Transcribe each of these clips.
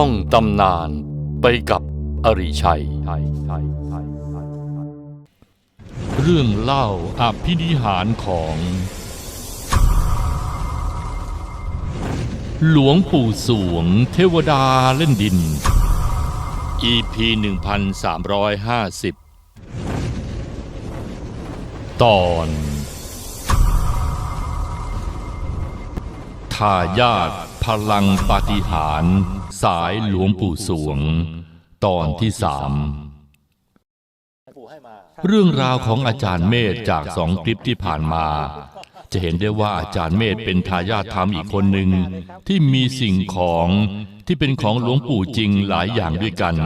ท่องตำนานไปกับอริชัย เรื่องเล่าอภินิหารของ หลวงปู่สวงเทวดาเล่นดิน EP 1350 ตอน ทายาทพลังปาฏิหาริย์ สายหลวงปู่สวง ตอนที่สามเรื่องราวของอาจารย์เมธจากสองคลิปที่ผ่านมา จะเห็นได้ว่าอาจารย์เมธเป็นทายาทธรรมอีกคนหนึ่งที่มีสิ่งของที่เป็นของหลวงปู่จริงหลายอย่างด้วยกัน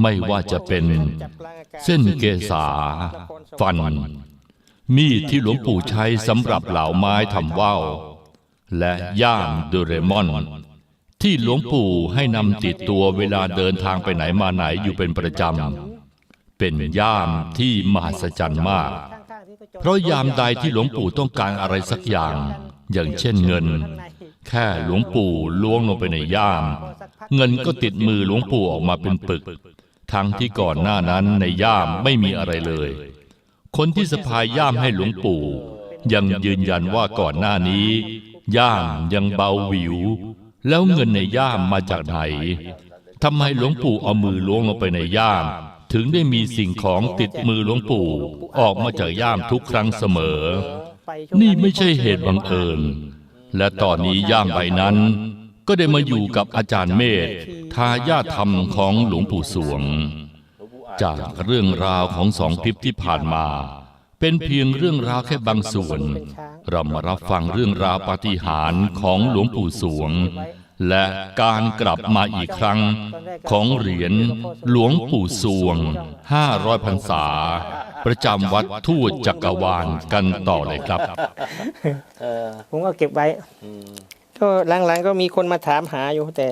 ไม่ว่าจะเป็นเส้นเกษา ฟัน มีดที่หลวงปู่ใช้สำหรับเหลาไม้ทำว่าวและย่ามโดเรมอน ที่หลวงปู่ให้นำติดตัวเวลาเดินทางไปไหนมาไหนอยู่เป็นประจำ เป็นย่ามที่มหัศจรรย์มาก เพราะยามใดที่หลวงปู่ต้องการอะไรสักอย่าง อย่างเช่นเงิน แค่หลวงปู่ล้วงลงไปในย่าม เงินก็ติดมือหลวงปู่ออกมาเป็นปึก ทั้งที่ก่อนหน้านั้นในย่ามไม่มีอะไรเลย คนที่สะพายย่ามให้หลวงปู่ ยังยืนยันว่าก่อนหน้านี้ ย่ามยังเบาหวิว แล้วเงินในย่ามมาจากไหนทำไมหลวงปู่เอามือล้วงลงไปในย่าม ถึงได้มีสิ่งของติดมือหลวงปู่ออกมาจากย่ามทุกครั้งเสมอ นี่ไม่ใช่เหตุบังเอิญ และตอนนี้ย่ามใบนั้น ก็ได้มาอยู่กับอาจารย์เมธทายาทธรรมของหลวงปู่สวง จากเรื่องราวของสองคลิปที่ผ่านมา เป็นเพียงเรื่องราวแค่บางส่วน เรามารับฟังเรื่องราวปาฏิหาริย์ของหลวงปู่สวง และการกลับมาอีกครั้งของเหรียญหลวงปู่สวง 500พรรษา ประจำวัดทั่วจักรวาลกันต่อเลยครับเออผมก็เก็บไว้อืมก็หลังๆก็มีคนมาถามหาอยู่แต่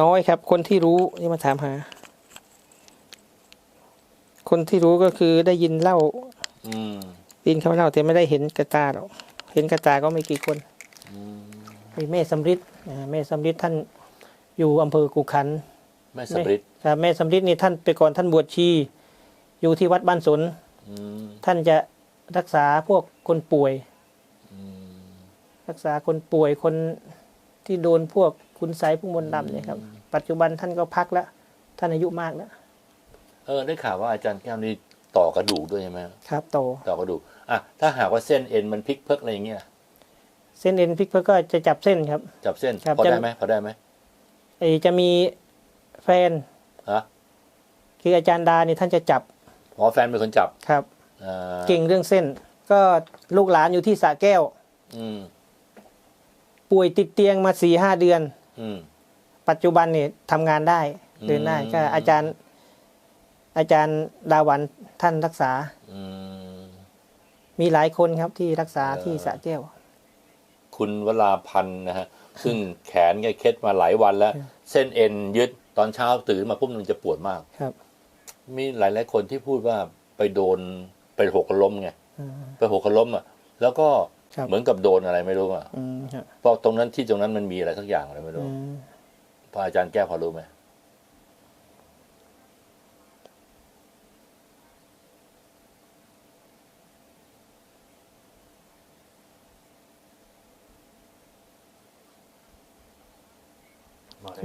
น้อยครับ คนที่รู้ที่มาถามหา คนที่รู้ก็คือได้ยินเล่า อื มได้ยินเขาเล่าแต่ไม่ได้เห็นกระตาหรอกเห็นกระตาก็ไม่กี่คนอืมมีแม่สำริดอ่าแม่สำริดท่านอยู่อำเภอกุขันแม่สำริดครับแม่สำริดนี่ท่านไปก่อนท่านบวชชี อยู่ที่วัดบ้านสนอืมท่านจะรักษาพวกคนป่วยอืมรักษาคนป่วยคนที่โดนพวกคุณไสยพวกมนต์ดำเนี่ยครับ ปัจจุบันท่านก็พักแล้ว ท่านอายุมากแล้ว เออได้ข่าวว่าอาจารย์แก้วนี่ ต่อกระดูกด้วยใช่ไหมครับโตต่อกระดูกอะถ้าหากว่าเส้นเอ็นมันพลิกเพิกอะไรอย่างเงี้ยเส้นเอ็นพลิกเพื่อก็จะจับเส้นครับ จับเส้นครับพอได้จะไหมพอได้ไหมไอจะมีแฟนฮะคืออาจารย์ดาเนี่ยท่านจะจับหมอแฟนเป็นคนจับครับอ่าเก่งเรื่องเส้น ก็ลูกหลานอยู่ที่สระแก้วอืมป่วยติดเตียงมาสี่ห้าเดือนอืมปัจจุบันเนี่ยทำงานได้เดินได้อืมก็อาจารย์ อาจารย์ดาวัน ท่านรักษา อืม มีหลายคนครับที่รักษาเออ ที่สระแก้ว คุณวราพันธ์นะฮะ ซึ่งแขนแกเคล็ดมาหลายวันแล้วเส้นเอ็นยึดตอนเช้าตื่นมาปุ๊บมันจะปวดมาก ครับมีหลายๆคนที่พูดว่าไปโดนไปหกล้มไงอืม ไปหกล้มอะแล้วก็ครับ เหมือนกับโดนอะไรไม่รู้อะอืมครับเพราะตรงนั้นที่ตรงนั้นมันมีอะไรสักอย่างอะไรไม่อืรู้มพระอาจารย์แก้วพอรู้ไหม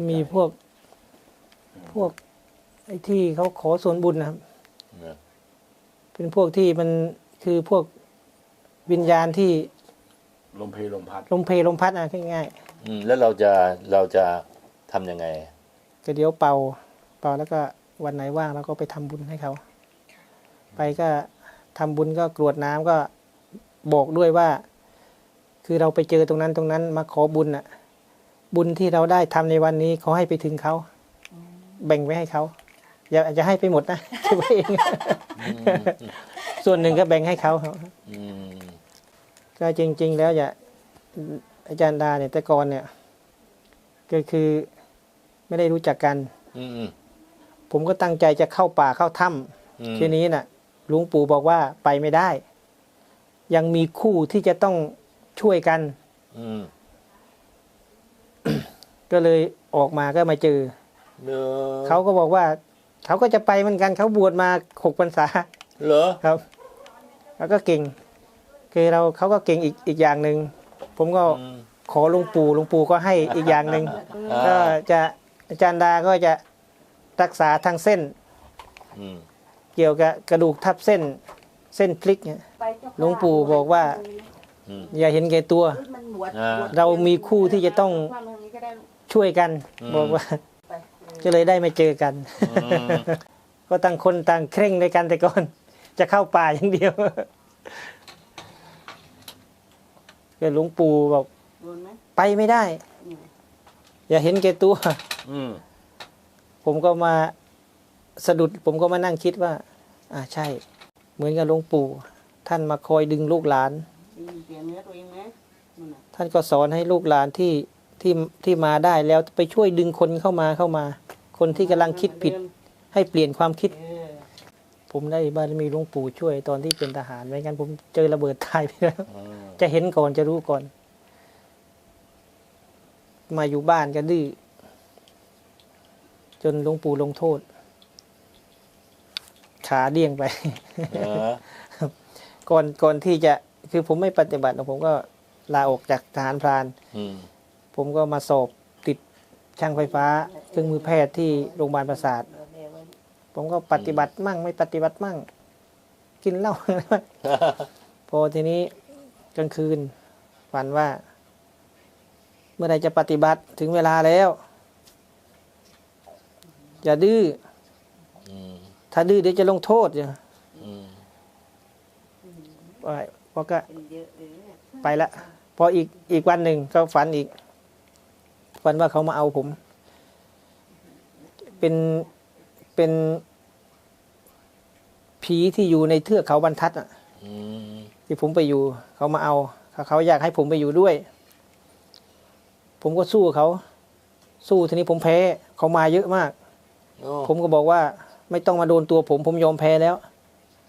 มีพวก พวก ไอ้ที่เขาขอส่วนบุญนะครับเนี่ยเป็นพวกที่มันคือพวกวิญญาณที่ลมเพลลมพัดลมเพลลมพัดนะง่ายอืมแล้วเราจะเราจะทำยังไง ๆก็เดี๋ยวเป่า เป่าแล้วก็วันไหนว่างเราก็ไปทำบุญให้เขา ไปก็ทำบุญก็กรวดน้ำก็บอกด้วยว่า คือเราไปเจอตรงนั้นตรงนั้นมาขอบุญน่ะ บุญที่เราได้ทำในวันนี้ขอให้ไปถึงเขาแบ่งไว้ให้เขาอย่าจะให้ไปหมดนะเก็บไว้เองส่วนหนึ่งก็แบ่งให้เขาครับอืมก็จริง ๆ แล้วอย่าอาจารย์ดาเนี่ยแต่ก่อนเนี่ย ก็คือไม่ได้รู้จักกันอืมอืมผมก็ตั้งใจจะเข้าป่าเข้าถ้อืมำทีนี้น่ะหลวงปู่บอกว่าไปไม่ได้ ยังมีคู่ที่จะต้องช่วยกันอืม ก็เลยออกมาก็มาเจอเหรอเขาก็บอกว่าเขาก็จะไปเหมือนกันเขาบวชมาหกพรรษาเหรอครับ แล้วก็เก่งคือเราเขาก็เก่งอีกอีกอย่างหนึ่งผมก็อืม ขอหลวงปู่หลวงปู่ก็ให้อีกอย่างหนึ่งอ่า ก็จะอาจารย์ดาก็จะรักษาทางเส้น อืมเกี่ยวกับกระดูกทับเส้นเส้นพลิกเนี่ย หลวงปู่บอกว่า อืม อย่าเห็นแก่ตัวมันบวชอ่าบวชเรามีคู่ที่จะต้อง ว่ามันนี้ก็ได้ลูกช่วยกันอืมบอกว่าไปก็เลยได้มาเจอกันอืมก็ต่างคนต่างเคร่งในกันแต่ก่อน จะเข้าป่าอย่างเดียวก็หลวงปู่บอกโดนไหมไปไม่ได้อืมอย่าเห็นแก่ตัวอืมผมก็มาสะดุด ผมก็มานั่งคิดว่า อ่าใช่ เหมือนกับหลวงปู่ ท่านมาคอยดึงลูกหลานอืมเปลี่ยนเนื้อตัวเองไหมนั่นน่ะท่านก็สอนให้ลูกหลานที่ ที่ที่มาได้แล้วไปช่วยดึงคนเข้ามาเข้ามา คนที่กำลังคิดผิด ให้เปลี่ยนความคิดเออผมได้บารมีหลวงปู่ช่วยตอนที่เป็นทหารไม่งั้นผมเจอระเบิดตายไปแล้วอืมจะเห็นก่อนจะรู้ก่อน มาอยู่บ้านก็ดื้อจนหลวงปู่ลงโทษ ขาเดี้ยงไปเหรอก่อนก่อนที่จะคือผมไม่ปฏิบัติหรอกผมก็ลาออกจากทหารพรานอืม ผมก็มาสอบติดช่างไฟฟ้าเครื่องมือแพทย์ที่โรงพยาบาลประสาทเดี๋ยวเดี๋ยวไว้ผมก็ปฏิบัติมั่งไม่ปฏิบัติมั่ง กินเหล้า พอทีนี้กลางคืนฝันว่า เมื่อไรจะปฏิบัติถึงเวลาแล้วอย่าดื้ออืมถ้าดื้อเดี๋ยวจะลงโทษอย่างอืมพอก็เป็นเยอะเลยเนี่ยไปละ พออีกอีกวันหนึ่งก็ฝันอีก ฝันว่าเขามาเอาผม เป็นเป็นผีที่อยู่ในเทือกเขาบรรทัดอะอืมที่ผมไปอยู่ เขามาเอาเขาเขาอยากให้ผมไปอยู่ด้วย ผมก็สู้เขา สู้ทีนี้ผมแพ้เขามาเยอะมากโอ้ผมก็บอกว่าไม่ต้องมาโดนตัวผม ผมยอมแพ้แล้ว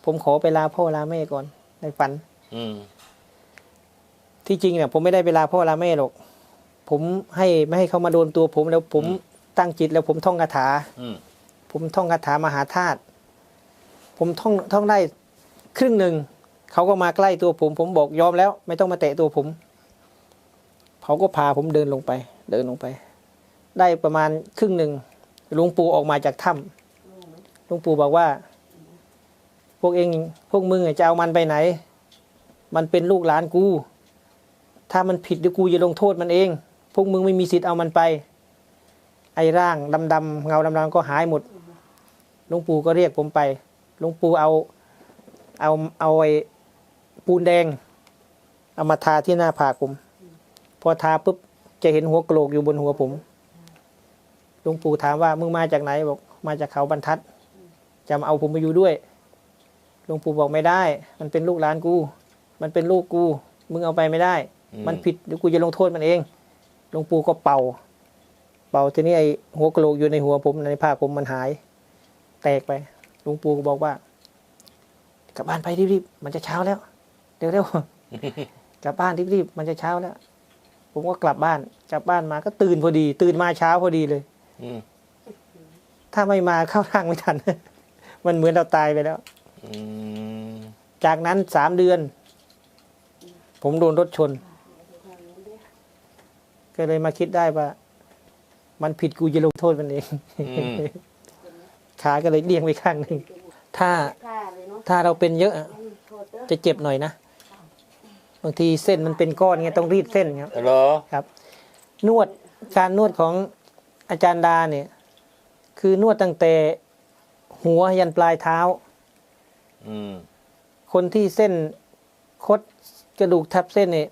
ผมขอไปลาพ่อลาแม่ก่อนในฝันอืมที่จริงเนี่ยผมไม่ได้ไปลาพ่อลาแม่หรอก ผมให้ไม่ให้เขามาโดนตัวผมแล้วผมตั้งจิตแล้วผมท่องคาถาอืมผมท่องคาถามหาธาตุผมท่องท่องได้ครึ่งหนึ่งเขาก็มาใกล้ตัวผม ผมบอกยอมแล้ว ไม่ต้องมาแตะตัวผมเขาก็พาผมเดินลงไป เดินลงไป ได้ประมาณครึ่งหนึ่งหลวงปู่ออกมาจากถ้ำหลวงปู่บอกว่า พวกเองพวกมึงจะเอามันไปไหน มันเป็นลูกหลานกู ถ้ามันผิดเดี๋ยวกูจะลงโทษมันเอง พวกมึงไม่มีสิทธิ์เอามันไป ไอ้ร่างดำๆเงาดำๆก็หายหมดหลวงปู่ก็เรียกผมไปหลวงปู่เอาเอาเอาไอ้ปูนแดง เอามาทาที่หน้าผากผม พอทาปุ๊บจะเห็นหัวโหลกอยู่บนหัวผมหลวงปู่ถามว่ามึงมาจากไหนบอกมาจากเขาบรรทัดจะมาเอาผมไปอยู่ด้วยหลวงปู่บอกไม่ได้ มันเป็นลูกหลานกู มันเป็นลูกกู มึงเอาไปไม่ได้ มันผิดเดี๋ยวกูจะลงโทษมันเอง หลวงปู่ก็เป่า เป่าทีนี้ไอ้หัวกะโหลกอยู่ในหัวผมในผ้าผมมันหาย แตกไปหลวงปู่ก็บอกว่ากลับบ้านไปรีบๆมันจะเช้าแล้วเร็วๆกลับบ้านรีบๆมันจะเช้าแล้ว ผมก็กลับบ้านกลับบ้านมาก็ตื่นพอดี ตื่นมาเช้าพอดีเลยอืมถ้าไม่มาเข้าทางไม่ทัน มันเหมือนเราตายไปแล้วอืมจากนั้นสามเดือน ผมโดนรถชน ก็เลยมาคิดได้ว่า มันผิดกูจะลงโทษมันเองอืมขาก็เลยเลี่ยงไปข้างหนึ่งถ้าฆ่าเลยเนาะถ้าเราเป็นเยอะอะอืมโทษเด้อจะเจ็บหน่อยนะบางทีเส้นมันเป็นก้อนเงี้ยต้องรีดเส้นครับเหรอครับ นวดการนวดของอาจารย์ดาเนี่ย คือนวดตั้งแต่หัวยันปลายเท้าอืมคนที่เส้นคดกระดูกทับเส้นเนี่ย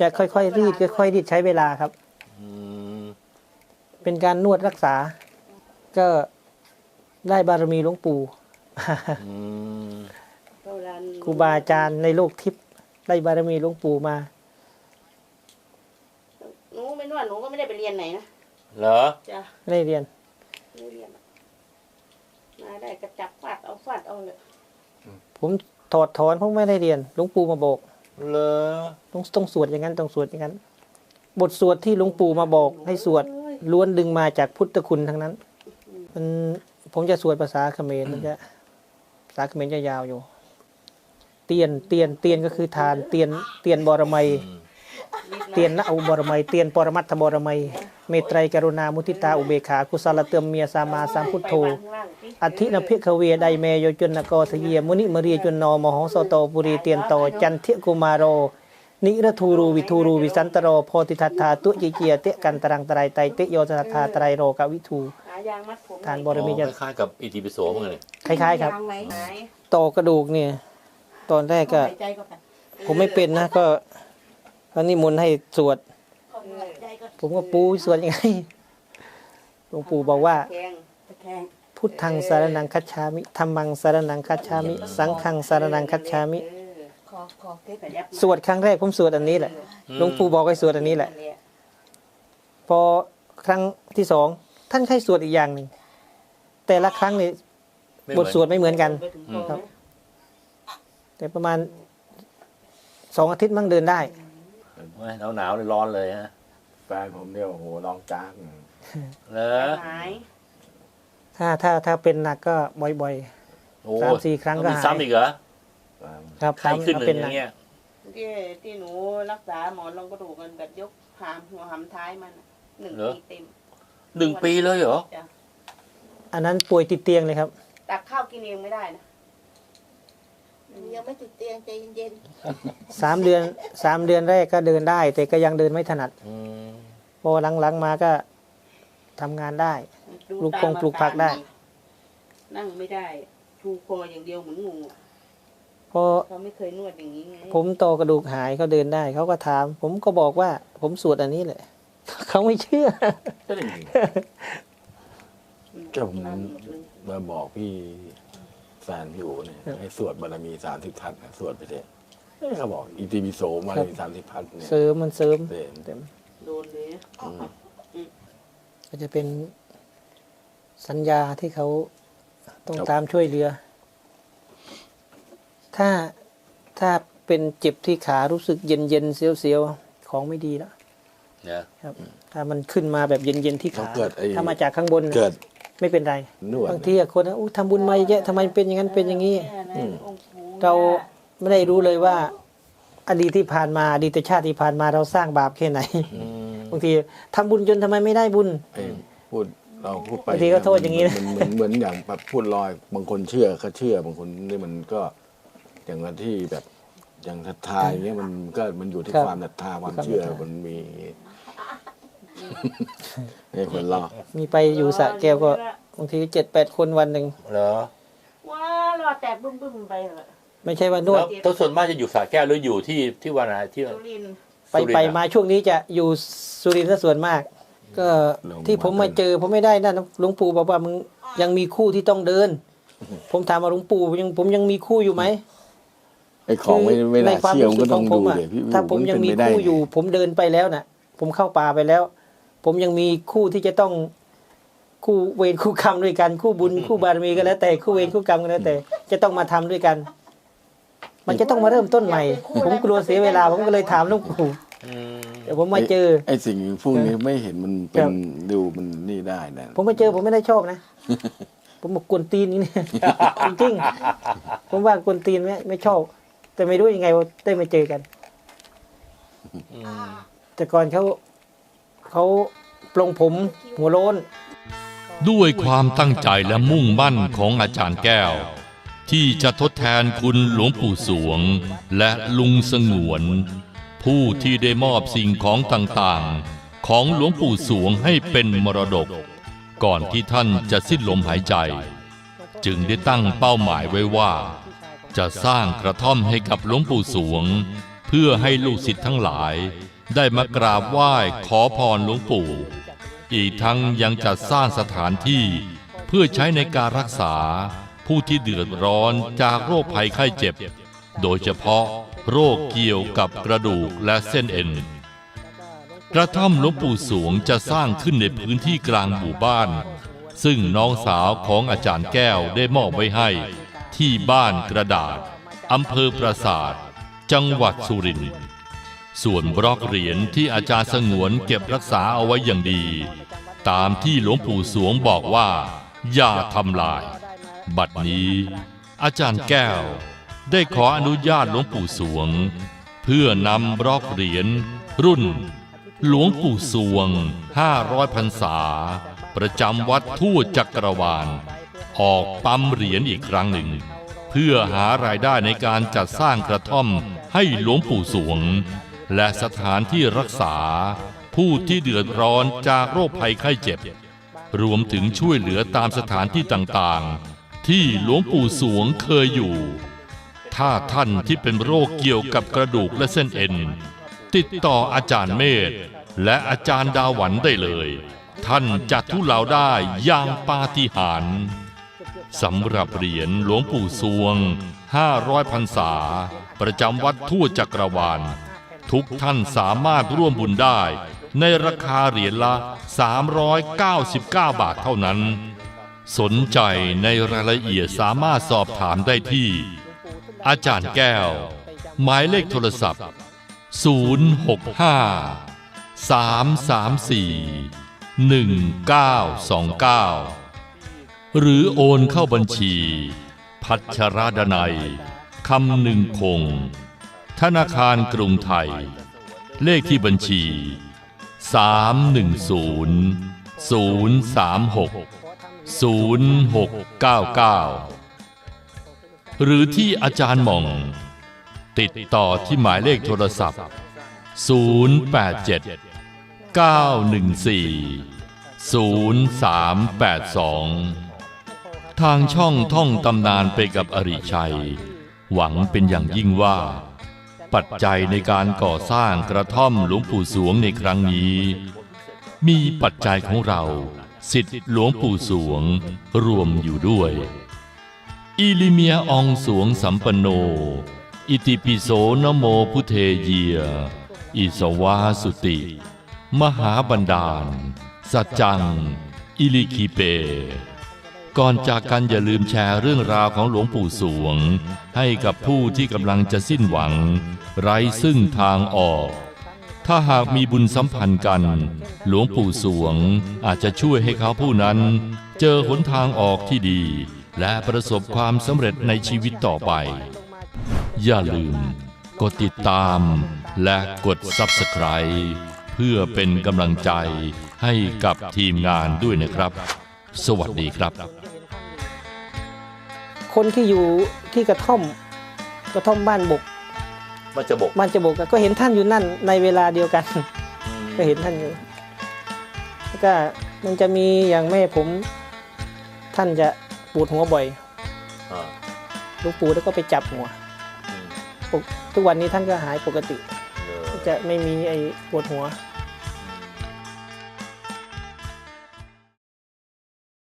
จะค่อยๆรีดค่อยๆรีดใช้เวลาครับ อืมเป็นการนวดรักษา ก็ได้บารมีหลวงปู่ อืมโบราณครูบาอาจารย์ในโลกทิพย์ได้บารมีหลวงปู่มา หนูไม่นวดหนูก็ไม่ได้ไปเรียนไหนนะเหรอจ้ะไม่ได้เรียน ไม่เรียนอะมาได้กระจับฟาดเอาฟาดเอาเลยผมถอดถอนเพราะไม่ได้เรียนหลวงปู่มาบอก เหรอต้องต้องสวดอย่างนั้นต้องสวดอย่างนั้น บทสวดที่หลวงปู่มาบอกให้สวดโอ้ยล้วนดึงมาจากพุทธคุณทั้งนั้นมันผมจะสวดภาษาเขมรมันจะภาษาเขมรจะยาวอยู่ เตียนเตียนเตียนก็คือทาน เตียนเตียนบรมัย เตียนนะอุบรมัย เตียนปรมัตถบรมัย เมตไตรกรุณามุทิตาอุเบกขา กุศลเติมเมียสามาสามพุทโธ อธินภิกขเวไดเมโยจุนนกอทะเยมุนิมเรียจุนนอมโหสโตปุรีเตียนโตจันทิกุมารโร นิรทูรูวิทูรูวิสันตโรโพธิทัตถาตุจิเจียเตะกันตรังตรายไตเตะโยสัทธาตรายโรกวิทูหายางมัดผมทานบอ๋อรมีจะคล้ายๆกับอิติปิโสเหมือนกันเลยคล้ายๆครับยางไหนหายต่อกระดูกเนี่ยตอนแรกก็หายใจก็กันผมไม่เป็นนะก็ก็นิมนต์ให้สวดหายใจก็ผมก็ปูสวดยังไงหลวงปู่บอกว่าแขงตะแคง พุทธังสารนังคัจฉามิธรรมังสารนังคัจฉามิ สังฆังสารนังคัจฉามิเออคอคอเก๊กยับสวดครั้งแรกผมสวดอันนี้แหละหลวงปู่บอกให้สวดอันนี้แหละ พอครั้งที่สองท่านให้สวดอีกอย่างหนึ่งแต่ละครั้งนี่ไม่บเหมืทอนสวดไม่เหมือนกันไปถึงคอครับ แต่ประมาณสองอาทิตย์มั่งเดินได้หนาวหนาวๆเลยร้อนเลยฮะแฟนผมเนี่ยโอ้โหร้องจ้างเหรอหาย ถ้าถ้าถ้าเป็นหนักก็บ่อยโอ้สามสี่ครั้งก็มีหายซ้ำอีกเหรอๆครับไข้ขึ้นถ้าเลยเป็นอหนัย่ากงเงี้ยที่ที่หนูรักษาหมอนรองกระดูกกันแบบยกหามหัวหามท้ายมันน่ะหนึ่งปีเต็ม หนึ่งปีเลยเหรออันนั้นป่วยติดเตียงเลยครับ ตักข้าวกินเองไม่ได้นะยังไม่ติดเตียงใจเย็นสามเดือนสามเดือนแรกก็เดินได้ แต่ก็ยังเดินไม่ถนัดอืมพอหลังๆมาก็ทำงานได้ ดูปลูกปงตามปลูกผักได้นั่งไม่ได้ชูคออย่างเดียวเหมือนงูอะพอเขาไม่เคยนวดอย่างนี้ไงผมโตกระดูกหายเขาเดินได้ เขาก็ถาม ผมก็บอกว่า ผมสวดอันนี้แหละ เขาไม่เชื่อ ก็ได้ก็ผมมาบอกพี่แฟนพี่โอเนี่ยให้สวดบารมีสามสิบทัศน์นะสวดไปเถอะเอ้ยเขาบอกอิติปิโสมาเลยสามสิบทัศน์เนี่ยเสริมมันเสริมเต็มเต็มโดนเลยนะอืม ก็จะเป็น สัญญาที่เขาต้องตามช่วยเหลือ ถ้าถ้าเป็นเจ็บที่ขารู้สึกเย็นเย็นๆเสียวๆ ของไม่ดีแล้วเนี่ยครับ ถ้ามันขึ้นมาแบบเย็นเย็นๆที่เขาขาเกิดไอ้ถ้ามาจากข้างบนน่ะเกิดไม่เป็นไรนวดบางทีอะคนอะอู้ทำบุญมาเยอะทำไมเป็นอย่างนั้นเป็นอย่างนี้อืมองค์ปู่เราไม่ได้รู้เลยว่า อดีตที่ผ่านมาอดีตชาติที่ผ่านมาเราสร้างบาปแค่ไหนอืมบางทีทำบุญจนทำไมไม่ได้บุญไอ้พูด เราพูดไปบางทีก็โทษอย่างนี้นี้นะเหมือนเหมือนอย่างแบบพูดลอยบางคนเชื่อก็เชื่อบางคนนี่มันก็อย่างวันที่แบบอย่างศรัทธาอย่างเงี้ยมันก็มันอยู่ที่ครับความศรัทธาความความเชื่อศรัทธามัมันมีให้คนรอมีไปอยู่สระแก้วก็บางทีเจ็ดแปดคนวันหนึ่งเหรอว้ารอแตกบึ้มบึ้มๆไปเหอะไม่ใช่ว่านวแล้ดวตัวส่วนมากจะอยู่สระแก้วหรืออยู่ที่ที่วันไหนที่สุรินทร์ไปสุรินทร์ไปอะมาช่วงนี้จะอยู่สุรินทร์ซะส่วนมาก ก็ที่ผมมาเจอผมไม่ได้นะหลวงปู่บอกว่ามึงยังมีคู่ที่ต้องเดิน ผมถามว่าหลวงปู่ยังผมยังมีคู่อยู่ไหมไอ้ของไม่ไม่ในน่าความเชื่อรู้มันสึก็กขต้อองงผมดูอะเดี๋ยวพี่ถ้าผมยังมีนเป็นไปได้คู่อยู่ ผมเดินไปแล้วน่ะ ผมเข้าป่าไปแล้ว ผมยังมีคู่ที่จะต้องคู่เวรคู่กรรมด้วยกันคู่บุญคู่บารมีก็แล้วแต่คู่เวรคู่กรรมก็แล้วแต่ จะต้องมาทำด้วยกัน มันจะต้องมาเริ่มต้นใหม่ ผมกลัวเสียเวลา ผมก็เลยถามหลวงปู่อืม เดี๋ยวผมมาเจอ ไอ้สิ่งพวกนี้ไม่เห็นมันเป็ครันบ ดูมันนี่ได้นะผมมาเจอผมไม่ได้ชอบนะ ผมบอกกวนตีนนี่เนี่ยจริงๆผมว่ากวนตีนไม่ไม่ชอบ แต่ไม่รู้ยังไงว่าได้มาเจอกัน อืมแต่ก่อนเขาเขาปลงผมหัวโล้น ด้วยความตั้งใจและมุ่งมั่นของอาจารย์แก้ว ที่จะทดแทนคุณหลวงปู่สวง และลุงสงวน ผู้ที่ได้มอบสิ่งของต่างๆ ของหลวงปู่สวงให้เป็นมรดก ก่อนที่ท่านจะสิ้นลมหายใจ จึงได้ตั้งเป้าหมายไว้ว่า จะสร้างกระท่อมให้กับหลวงปู่สวง เพื่อให้ลูกศิษย์ทั้งหลาย ได้มากราบไหว้ขอพรหลวงปู่ อีกทั้งยังจัดสร้างสถานที่เพื่อใช้ในการรักษาผู้ที่เดือดร้อนจากโรคภัยไข้เจ็บ โดยเฉพาะ โรคเกี่ยวกับกระดูกและเส้นเอ็น กระท่อมหลวงปู่สวงจะสร้างขึ้นในพื้นที่กลางหมู่บ้าน ซึ่งน้องสาวของอาจารย์แก้วได้มอบไว้ให้ ที่บ้านกระดาษอำเภอปราสาท จังหวัดสุรินทร์ส่วนบล็อกเหรียญที่อาจารย์สงวนเก็บรักษาเอาไว้อย่างดี ตามที่หลวงปู่สวงบอกว่า อย่าทำลาย บัดนี้ อาจารย์แก้ว ได้ขออนุญาตหลวงปู่สวง เพื่อนำบล็อกเหรียญรุ่น หลวงปู่สวง 500พรรษา ประจำวัดทั่วจักรวาล ออกปั๊มเหรียญอีกครั้งหนึ่ง เพื่อหารายได้ในการจัดสร้างกระท่อมให้หลวงปู่สวง และสถานที่รักษา ผู้ที่เดือดร้อนจากโรคภัยไข้เจ็บ รวมถึงช่วยเหลือตามสถานที่ต่างๆ ที่หลวงปู่สวงเคยอยู่ ถ้าท่านที่เป็นโรคเกี่ยวกับกระดูกและเส้นเอ็น ติดต่ออาจารย์เมธและอาจารย์ดาวันได้เลย ท่านจะทุเลาได้อย่างปาฏิหาริย์สำหรับเหรียญหลวงปู่สวง 500พรรษา ประจำวัดทั่วจักรวาล ทุกท่านสามารถร่วมบุญได้ ในราคาเหรียญละ 399 บาทเท่านั้น สนใจในรายละเอียดสามารถสอบถามได้ที่ อาจารย์แก้ว หมายเลขโทรศัพท์ 065 334 1929 หรือโอนเข้าบัญชี พัชรดนัยคำหนึ่งคง ธนาคารกรุงไทย เลขที่บัญชี 310 036 0699 หรือที่อาจารย์หม่อง ติดต่อที่หมายเลขโทรศัพท์ 087 914 0382 ทางช่องท่องตำนานไปกับอริชัย หวังเป็นอย่างยิ่งว่า ปัจจัยในการก่อสร้างกระท่อมหลวงปู่สวงในครั้งนี้ มีปัจจัยของเราสิทธิหลวงปู่สวงรวมอยู่ด้วย อิลิเมียอองสวงสัมปโน อิติปิโสนโมพุเทเยีย อิสวาสุติ มหาบันดาล สัจจัง อิลิคิเป ก่อนจากกันอย่าลืมแชร์เรื่องราวของหลวงปู่สวง ให้กับผู้ที่กำลังจะสิ้นหวัง ไร้ซึ่งทางออก ถ้าหากมีบุญสัมพันธ์กัน หลวงปู่สวงอาจจะช่วยให้เขาผู้นั้น เจอหนทางออกที่ดี และประสบความสำเร็จในชีวิตต่อไป อย่าลืม กดติดตามและกด Subscribe เพื่อเป็นกำลังใจให้กับทีมงานด้วยนะครับ สวัสดีครับ คนที่อยู่ที่กระท่อมกระท่อมบ้านบกมันจะบกบ้านจะบกอะก็เห็นท่านอยู่นั่นในเวลาเดียวกัน ก็เห็นท่านอยู่แล้วก็มันจะมีอย่างแม่ผม ท่านจะ ปวดหัวบ่อยอ่าหลูกปู่แล้วก็ไปจับหัว อืมปกทุกวันนี้ท่านก็หายปกติเออจะไม่มีไอ้ปวดหัวอ